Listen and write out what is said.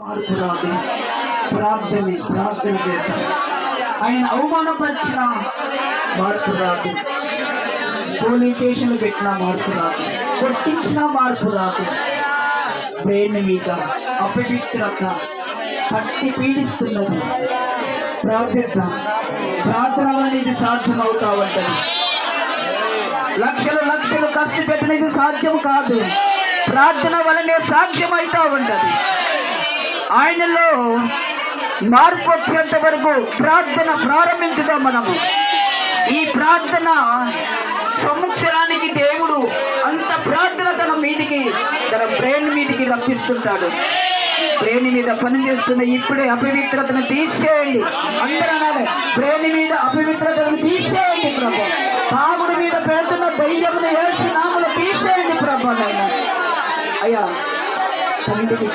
మార్పు రాదు ప్రార్థన ప్రార్థన చేశారు ఆయన అవమానపరిచిన మార్పు రాదు పోలీస్ స్టేషన్ పెట్టిన మార్పు రాదు కొట్టించిన మార్పు రాదు బ్రెయిన్ మీద అపవిత్రత కట్టి పీడిస్తున్నది. ప్రార్థిస్తాం. ప్రార్థన అనేది సాధ్యం అవుతా ఉంటుంది లక్షలు లక్షలు ఖర్చు పెట్టినది సాధ్యం కాదు. ప్రార్థన వలనే సాధ్యం అవుతా ఆయనలో మార్పు వచ్చేంత వరకు ప్రార్థన ప్రారంభించుదాం మనము. ఈ ప్రార్థన సంవత్సరానికి దేవుడు అంత ప్రార్థన తన మీదికి తన బ్రెయిన్ మీదికి రప్పిస్తుంటాడు. బ్రెయిన్ మీద పని చేస్తున్న ఇప్పుడే అపవిత్రతను తీసేయండి. అందరూ అనాలి. బ్రెయిన్ మీద అపవిత్రతను తీసేయండి ప్రభు. పాముడి మీద పెడుతున్న దయ్యమును వేసి నామలు తీసేయండి ప్రభు నాయన. అయ్యా తండ్రికి